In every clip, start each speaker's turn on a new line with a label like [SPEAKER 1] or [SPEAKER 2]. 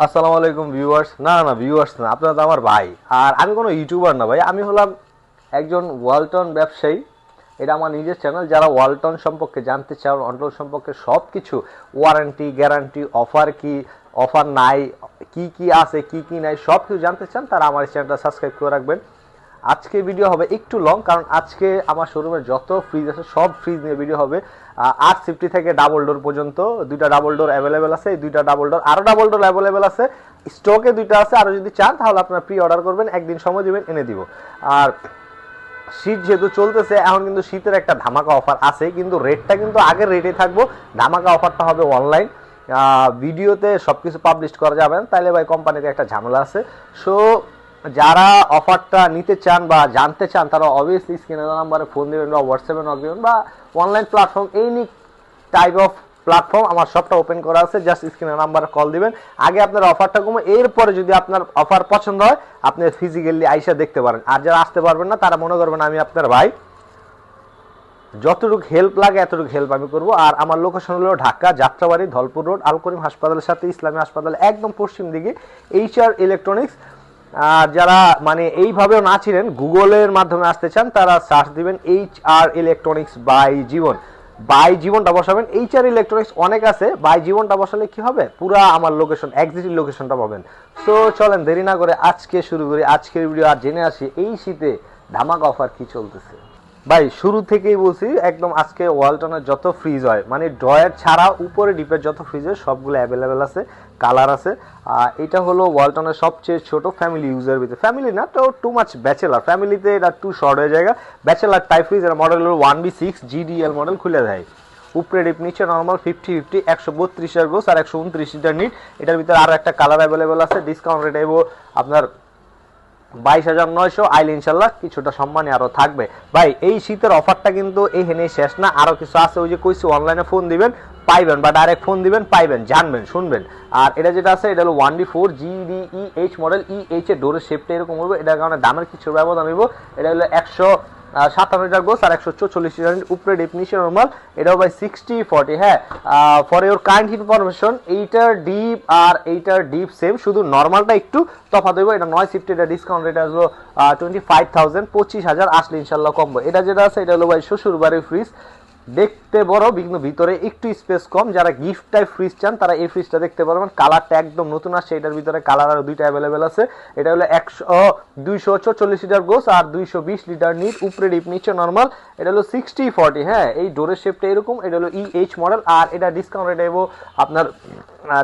[SPEAKER 1] আসসালামু আলাইকুম ভিউয়ার্স। না না, ভিউয়ার্স না, আপনারা তো আমার ভাই। আর আমি কোনো ইউটিউবার না ভাই, আমি হলাম একজন ওয়ালটন ব্যবসায়ী। এটা আমার নিজের চ্যানেল যারা ওয়ালটন সম্পর্কে জানতে চান, ওয়ালটন সম্পর্কে সব কিছু ওয়ারেন্টি গ্যারান্টি অফার কি অফার নাই, কি কি আছে, কি কি নাই সব কিছু জানতে চান, তারা আমার চ্যানেলটা সাবস্ক্রাইব করে রাখবেন। আজকে ভিডিও হবে একটু লং কারণ আজকে আমার শোরুমে যত ফ্রিজ আছে, সব ফ্রিজ নিয়ে ভিডিও হবে। আট সিফটি থেকে ডাবল ডোর পর্যন্ত, দুইটা ডাবল ডোর অ্যাভেলেবেল আছে, দুইটা ডাবল ডোর আরও ডাবল ডোর অ্যাভেলেবেল আছে। স্টকে দুইটা আছে আরও যদি চান, তাহলে আপনারা প্রি অর্ডার করবেন, একদিন সময় দিবেন, এনে দিব। আর শীত যেহেতু চলতেছে, এখন কিন্তু শীতের একটা ধামাকা অফার আছে, কিন্তু রেটটা কিন্তু আগের রেটে থাকব। ধামাকা অফারটা হবে অনলাইন ভিডিওতে সব কিছু পাবলিশ করা যাবে না, তাইলে ভাই কোম্পানিতে একটা ঝামেলা আছে। সো যারা অফারটা নিতে চান বা জানতে চান, তারা অবভিয়াসলি স্ক্রিনে নাম্বারে ফোন দেবেন বা হোয়াটসঅ্যাপে নক দেবেন বা online platform any type of platform আমার সবটা ওপেন করা আছে জাস্ট স্ক্রিনে নাম্বারে কল দিবেন। আগে আপনার অফারটা কমে, এরপরে যদি আপনার অফার পছন্দ হয়, আপনি ফিজিক্যালি আইসা দেখতে পারেন। আর যারা আসতে পারবেন না, তারা মনে করবেন আমি আপনার ভাই। যতটুকু হেল্প লাগে, এতটুকু হেল্প আমি করব। আর আমার লোকেশন হলো ঢাকা, যাত্রাবাড়ি, ধলপুর রোড আল করিম হাসপাতালের সাথে ইসলামী হাসপাতাল, একদম পশ্চিম দিকে এইচ আর ইলেকট্রনিক্স আর যারা মানে এইভাবেও না ছিলেন, গুগলের মাধ্যমে আসতে চান, তারা সার্চ দিবেন H R electronics by Jibon by জীবনটা বসাবেন। এইচ আর ইলেকট্রনিক্স অনেক আছে। বাই জীবনটা বসালে কি হবে? পুরো আমার লোকেশন এক্সিট লোকেশনটা পাবেন। সো চলেন, দেরি না করে আজকে শুরু করি। আজকের ভিডিও আর জেনে আসি, এই শীতে ধামাকা অফার কি চলতেছে? ভাই, শুরু থেকেই বলছি, একদম আজকে ওয়ালটনের যত ফ্রিজ হয় মানে ড্রয়ার ছাড়া উপরে ডিপের যত ফ্রিজ হয়, সবগুলো অ্যাভেলেবেল আছে কালার আছে। আর এটা হলো ওয়ালটনের সবচেয়ে ছোট ফ্যামিলি ইউজার ভিতরে। ফ্যামিলি না, তো টু মাচ ব্যাচেলার ফ্যামিলিতে এটা টু শর্ট হয়ে যায় ব্যাচেলার টাইপ ফ্রিজ এর মডেল হলো one B six GDL model খুলে দেয়। উপরে ডিপ নিচে নর্মাল ফিফটি ফিফটি একশো বত্রিশের গোস আর একশো উনত্রিশ লিটার নিট এটার ভিতরে আরও একটা কালার অ্যাভেলেবেল আছে ডিসকাউন্ট রেট এবো আপনার বাইশ হাজার নয়শো আইল ইনশাল্লাহ, কিছুটা সম্মানে আরও থাকবে। ভাই, এই শীতের অফারটা কিন্তু এই হেনে শেষ না। আরও কিছু আছে, ওই যে কইছি অনলাইনে ফোন দিবেন, পাইবেন বা ডাইরেক্ট ফোন দিবেন, পাইবেন, জানবেন, শুনবেন। আর এটা যেটা আছে, এটা হলো one D four GDE H model ই এইচ এর ডোরের শেপটা এরকম হবে। এটার কারণে দামের কিছু ব্যবধান নিব এটা হলো একশো সাতান্ন লিটার গোস আর একশো চল্লিশ লিটার উপরে ডেফিনিশন নর্মাল এটাও বাই সিক্সটি ফর্টি হ্যাঁ? ফর ইউর কাইন্ড ইনফরমেশন এইটার ডিপ আর এইটার ডিপ সেম শুধু নর্মালটা একটু তফাৎ হইব, এটা নয় সিফটি এটা ডিসকাউন্ট রেট আসলো টোয়েন্টি ফাইভ থাউজেন্ড পঁচিশ হাজার, আসলে ইনশাল্লাহ কমবো। এটা যেটা আছে, এটা হলো ভাই শ্বশুরবাড়ির ফ্রিজ দেখতে বড় কিন্তু ভিতরে একটু স্পেস কম। যারা গিফট টাইপ ফ্রিজ চান, তারা এই ফ্রিজটা দেখতে পারবেন। কালারটা একদম নতুন আসছে, এটার ভিতরে কালার আরও দুইটা অ্যাভেলেবেল আছে। এটা হলো একশো দুইশো চল্লিশ লিটার গোস আর দুইশো বিশ লিটার নিট, উপরে ডিপ নিচে নর্মাল এটা হলো সিক্সটি ফর্টি হ্যাঁ? এই ডোরের শেপটা এরকম, এটা হলো ই এইচ মডেল আর এটা ডিসকাউন্ট এটা আপনার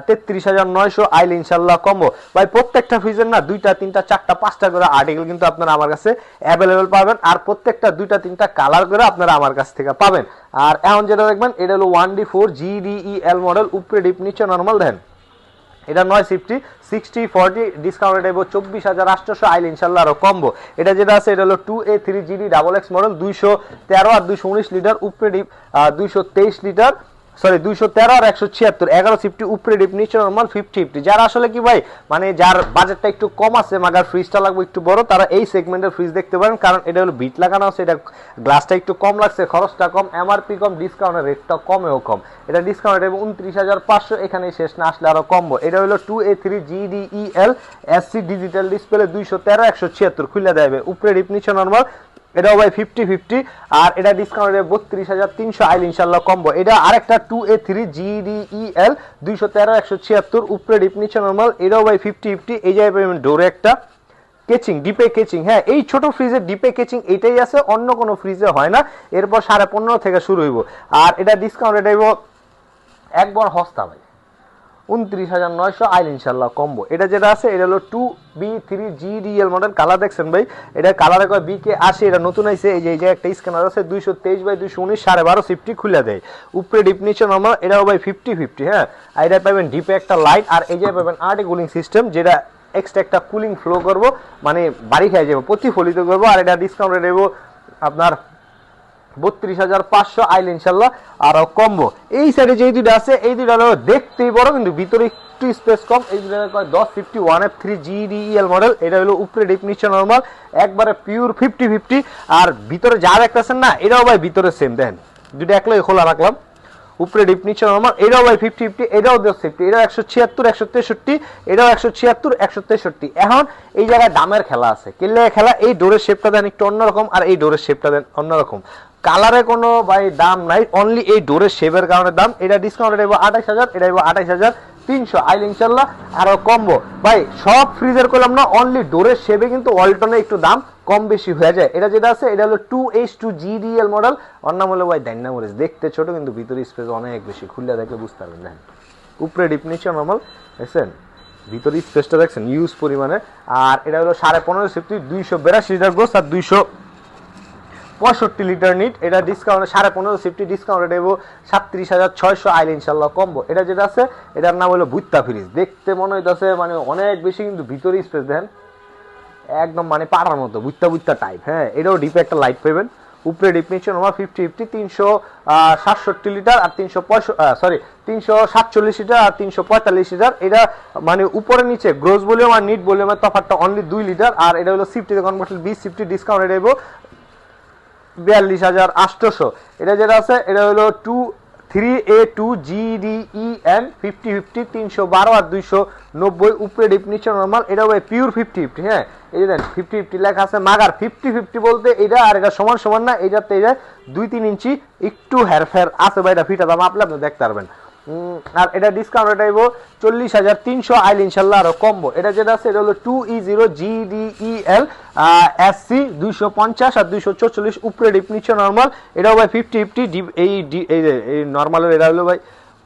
[SPEAKER 1] তেত্রিশ হাজার নয়শো আইল ইনশাল্লাহ কম্বো। ভাই, প্রত্যেকটা ফ্রিজের না দুইটা, তিনটা, চারটা, পাঁচটা করে আর্টিকেল কিন্তু আপনারা আমার কাছে অ্যাভেলেবেল পাবেন আর প্রত্যেকটা দুইটা, তিনটা কালার করে আপনারা আমার কাছ থেকে পাবেন। আর এখন যেটা দেখবেন, এটা হলো one D four GDE L model উপরে ডিপ নিচে নর্মাল দেন এটা নয় সিফটি সিক্সটি ফর্টি ডিসকাউন্ট এবো চব্বিশ হাজার আটশোশো আইল ইনশাল্লাহ আরও কম্বো। এটা যেটা আছে, এটা হলো two A three GD double X model দুইশো তেরো আর দুইশো উনিশ লিটার, উপরে ডিপ দুইশো তেইশ লিটার সরি দুইশো তেরো আর একশো ছিয়াত্তর। এগারো ফিফটি উপরে ডিপ নর্মাল ফিফটি ফিফটি যারা আসলে কি ভাই মানে যার বাজেটটা একটু কম আছে মাগার ফ্রিজটা লাগবে একটু বড়, তারা এই সেগমেন্টের ফ্রিজ দেখতে পারেন, কারণ এটা হলো বিট লাগানো আছে, এটা গ্লাসটা একটু কম লাগছে, খরচটা কম এমআরপি কম ডিসকাউন্টের রেটটা কমেও কম। এটা ডিসকাউন্ট এবং উনত্রিশ হাজার পাঁচশো এখানে শেষ না আসলে আরও কমবো। এটা হলো two A three GDEL SC digital display দুইশো তেরো, একশো ছিয়াত্তর। খুলে দেবে উপরে ডিপ নিচে নর্মাল এটাও ভাই ফিফটি ফিফটি আর এটা ডিসকাউন্ট বত্রিশ হাজার তিনশো আইল ইনশাল্লাহ কম্বো এটা আরেকটা টু এ থ্রি জিডিইএল দুইশো তেরো, একশো ছিয়াত্তর, উপরে ডিপ নিচে নর্মাল এটাও ভাই ফিফটি ফিফটি এই জায়গায় ডোরে একটা কেচিং ডিপে কেচিং হ্যাঁ এই ছোট ফ্রিজের ডিপে কেচিং এটাই আছে, অন্য কোনো ফ্রিজে হয় না, এরপর সাড়ে পনেরো থেকে শুরু হইব। আর এটা ডিসকাউন্ট এটা হইব একবার হস্তা ভাই। উনত্রিশ হাজার নয়শো আইল ইনশাল্লাহ কম্বো এটা যেটা আছে, এটা হলো two B three G GDL model colour দেখছেন ভাই? এটা কালারে কয় বি কে আসে এটা নতুন আইছে। এই যে এই যে একটা স্ক্যানার আছে, দুইশো তেইশ বাই দুইশো উনিশ, সাড়ে বারো ফিফটি খুলে দেয়। উপরে ডিপ নিচে নর্মাল এটাও ভাই ফিফটি ফিফটি হ্যাঁ? আর এটা পাবেন ডিপে একটা লাইট আর এই যে পাবেন আর্টে কুলিং সিস্টেম যেটা এক্সট্রা একটা কুলিং ফ্লো করব মানে বাড়ি খেয়ে যাব, প্রতিফলিত করব, আর এটা ডিসকাউন্টে দেবো আপনার বত্রিশ হাজার পাঁচশো আইল ইনশাল্লাহ, আরও কমবো। এই সাইডে যে দুইটা আছে, এই হলো দেখতেই বড়, কিন্তু ভিতরে একটু স্পেস কম। এই কয়, দশ fifty one F three GDL model এটা হলো উপরে নিচে নর্মাল একবারে পিওর ফিফটি ফিফটি আর ভিতরে যা দেখতেছেন না, এটাও ভাই ভিতরে সেম দেন দুইটা একলাই খোলা রাখলাম। উপরে ডিপ নিচে নর্মাল এটাও ভাই ফিফটি ফিফটি এটাও দশ ফিফটি এটাও একশো ছিয়াত্তর, একশো তেষট্টি, এটাও একশো ছিয়াত্তর, একশো তেষট্টি। এখন এই জায়গায় দামের খেলা আছে। কিনলে খেলা? এই ডোরের শেপটা দেন একটু অন্যরকম, আর এই ডোরের শেপটা দেন অন্যরকম। কালারে কোনো ভাই দাম নাই অনলি এই ডোরের শেপের কারণে দাম। এটা ডিসকাউন্ট এটা আঠাইশ হাজার, এটা আঠাইশ হাজার, তিনশো আইল ইনশাল্লাহ, আরও কমবো। ভাই, সব ফ্রিজের করলাম না অনলি ডোরের শেপে কিন্তু ওয়ালটনে একটু দাম কম বেশি হয়ে যায়। এটা যেটা আছে, এটা হলো two H two GDL model অন্য নাম হলো ভাই ডাইনামোরেস দেখতে ছোট, কিন্তু ভিতরে স্পেস অনেক বেশি। খুললে দেখলে বুঝতে পারবেন, দেখেন। উপরে ডিপ নিচে নর্মাল দেখছেন? ভিতরে স্পেসটা দেখছেন ইউজ পরিমাণে। আর এটা হলো সাড়ে পনেরো সিফটি দুইশো বেরাশি লিটার গোস আর দুইশো পঁয়ষট্টি লিটার নিট, এটা ডিসকাউন্ট সাড়ে পনেরো সিফটি ডিসকাউন্ট দেবো সাতত্রিশ হাজার ছয়শো আইল ইনশাল্লাহ কম্বো এটা যেটা আছে, এটার নাম হলো ভুত্তা ফ্রিজ। দেখতে মনে হইতেছে মানে অনেক বেশি কিন্তু ভিতরে স্পেস দেন একদম মানে পাড়ার মতো বুত্তা বুত্তা টাইপ হ্যাঁ? এটাও ডিপে একটা লাইট পাবেন। উপরে নিচ্ছে নর্মাল ফিফটি ফিফটি তিনশো সাতষট্টি লিটার আর তিনশো সরি তিনশো সাতচল্লিশ লিটার আর তিনশো পঁয়তাল্লিশ লিটার। এটা মানে উপরে নিচে গ্রোস ভলিউম আর নিট ভলিউমের তফাতটা অনলি দুই লিটার। আর এটা হলো সিফটিতে কনভার্টেড বিশ সিফটি ডিসকাউন্ট এটা দেবো বিয়াল্লিশ হাজার আটশোশো এটা যেটা আছে, এটা হলো two, three A two GDE N, fifty fifty, তিনশো বারো আর দুইশো নব্বই। উপরে ডিপ নিচে নর্মাল এটা হবে পিওর ফিফটি ফিফটি হ্যাঁ? এই দেন ফিফটি ফিফটি লেখা আছে, মাগার ফিফটি ফিফটি বলতে এটা আর এটা সমান সমান না এটাতে এটা দুই তিন ইঞ্চি একটু হেরফের আছে বা এটা ফিটা দাম আপনি আপনি দেখতে পারবেন। আর এটা ডিসকাউন্ট এটা হইব চল্লিশ হাজার তিনশো, আইল ইনশাল্লাহ আরও কমবো। এটা যেটা আছে, এটা হলো two E zero GDEL S C দুইশো পঞ্চাশ আর দুইশো চল্লিশ উপরে ডিপ নিচে নর্মাল এটাও ভাই ফিফটি ফিফটি এই নর্মালের এটা হলো ভাই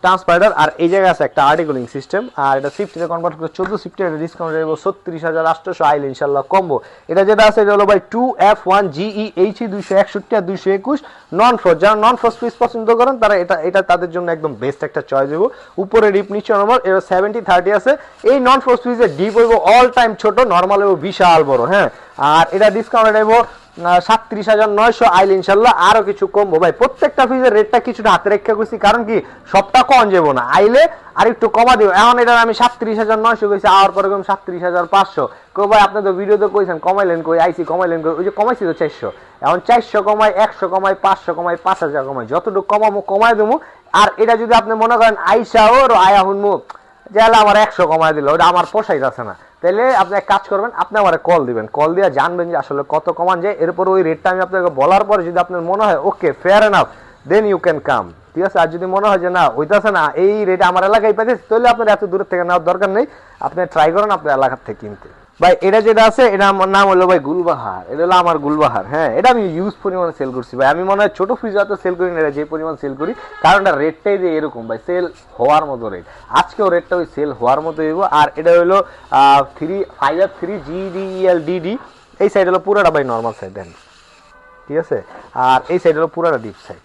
[SPEAKER 1] ট্রান্সপাইডার আর এই জায়গায় আছে একটা আর্টিকুলিং সিস্টেম আর এটা সিফটিতে কনভার্ট করে চোদ্দ সিফটি এটা ডিসকাউন্ট দেবো ছত্রিশ হাজার আটশোশো আইল ইনশাল্লাহ কম্বো এটা যেটা আছে এটা হলো ভাই two F one GE H দুইশো একষট্টি আর দুইশো একুশ। নন ফ্রোজ যারা নন ফ্রোজ পিস পছন্দ করেন, তারা এটা এটা তাদের জন্য একদম বেস্ট একটা চয়েস দেবো উপরে ডিপ নিচে নর্মাল এটা সেভেন্টি থার্টি আছে। এই নন ফ্রোজ পিসের ডিপ হইব অল টাইম ছোট নর্মাল হইব, বিশাল বড় হ্যাঁ। আর এটা ডিসকাউন্ট দেবো সাতত্রিশ হাজার নয়শো আইল ইনশাল্লাহ, আরও কিছু কমবো। ভাই, প্রত্যেকটা ফিজের রেটটা কিছুটা হাতে রেখা করছি কারণ কি, সবটা কম যাব না। আইলে আর একটু কমা দিব এখন এটা আমি সাতত্রিশ হাজার নয়শো কইছি আওয়ার পরে কম সাতত্রিশ হাজার পাঁচশো। কো ভাই, আপনি তো ভিডিওতে কইছেন, কমাইলেন কই আইসি কমাইলেন কই, ওই যে কমাইছি তো চারশো। এখন চারশো কমাই, একশো কমাই, পাঁচশো কমাই, পাঁচ হাজার কমাই। যতটুকু কমাবো, কমাই দেবো আর এটা যদি আপনি মনে করেন, আইসা ওর, আয়া হুনমু যাহলে আমার একশো কমাই দিল, ওটা আমার পোষাই যাচ্ছে না। তাহলে আপনি এক কাজ করবেন, আপনি আমার কল দিবেন। কল দিয়ে জানবেন যে আসলে কত কমান যায়, এরপর ওই রেটটা আমি আপনাকে বলার পরে যদি আপনার মনে হয় okay fair enough then you can come ঠিক আছে? আর যদি মনে হয় যে, না ওইটাছে না, এই রেট আমার এলাকায় পাইতেছে তাহলে আপনার এত দূরের থেকে নেওয়ার দরকার নেই। আপনি ট্রাই করেন আপনার এলাকার থেকে কিনতে। ভাই, এটা যেটা আছে, এটা আমার নাম হলো ভাই গুলবাহার। এটা হলো আমার গুলবাহার হ্যাঁ? এটা আমি ইউজ পরিমাণে সেল করছি ভাই। আমি মনে হয় ছোটো ফ্রিজ তো সেল করি না, এটা যে পরিমাণ সেল করি কারণ এটা রেটটাই যে এরকম ভাই সেল হওয়ার মতো রেট আজকেও রেটটা ওই সেল হওয়ার মতো হইব। আর এটা হলো three five R three GDL DD এই সাইড হলো পুরোটা ভাই নর্মাল সাইড দেন। ঠিক আছে? আর এই সাইড হলো পুরোটা ডিপ সাইড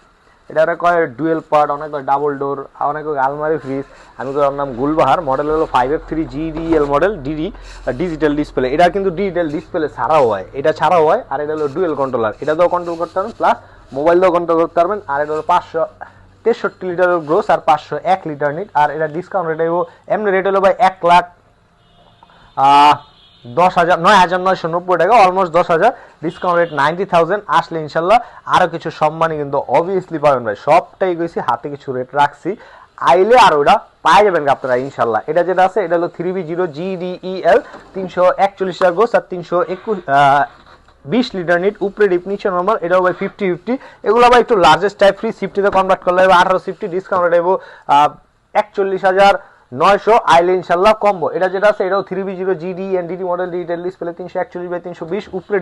[SPEAKER 1] এটা ওরা কয় ডুয়েল পার্ট, অনেক ডাবল ডোর অনেক আলমারি ফ্রিজ আমি ওর নাম গুলবাহার মডেল হলো five F three GDL model DD digital display এটা কিন্তু ডিজিটাল ডিসপ্লে ছাড়াও হয়, এটা ছাড়াও হয়, আর এটা হলো ডুয়েল কন্ট্রোলার এটা দিয়েও কন্ট্রোল করতে পারবেন প্লাস মোবাইল কন্ট্রোল করতে পারবেন, আর এটা হলো পাঁচশো তেষট্টি লিটারের গ্রোস আর পাঁচশো এক লিটার নিট আর এটা ডিসকাউন্ট রেট এমনি রেট হলো ভাই এক লাখ দশ হাজার, নয় হাজার নয়শো নব্বই টাকা অলমোস্ট দশ হাজার ডিসকাউন্ট রেট নাইনটি থাউজেন্ড আসলে ইনশাল্লাহ আরও কিছু সম্মানই কিন্তু অবভিয়াসলি পাবেন ভাই। সবটাই গেছি হাতে কিছু রেট রাখছি। আইলে আর ওটা পাই যাবেন আপনারা ইনশাল্লাহ। এটা যেটা আছে, এটা হলো থ্রি বি জিরো জিডিইএল তিনশো একচল্লিশ টাকা গোস আর তিনশো একুশ বিশ লিটার নিট উপরে ডিপ নিচে নর্মাল এটাও ভাই ফিফটি ফিফটি এগুলো ভাই একটু লার্জেস্ট টাইপ ফ্রি সিফটিতে কনভার্ট করলে আঠারো সিফটি ডিসকাউন্ট দেবো একচল্লিশ হাজার নয়শো আইলে ইনশাল্লাহ কম্বো। এটা যেটা আছে, এটাও three B zero GD NDD model digital display তিনশো একচল্লিশ বাই তিনশো বিশ, উপরে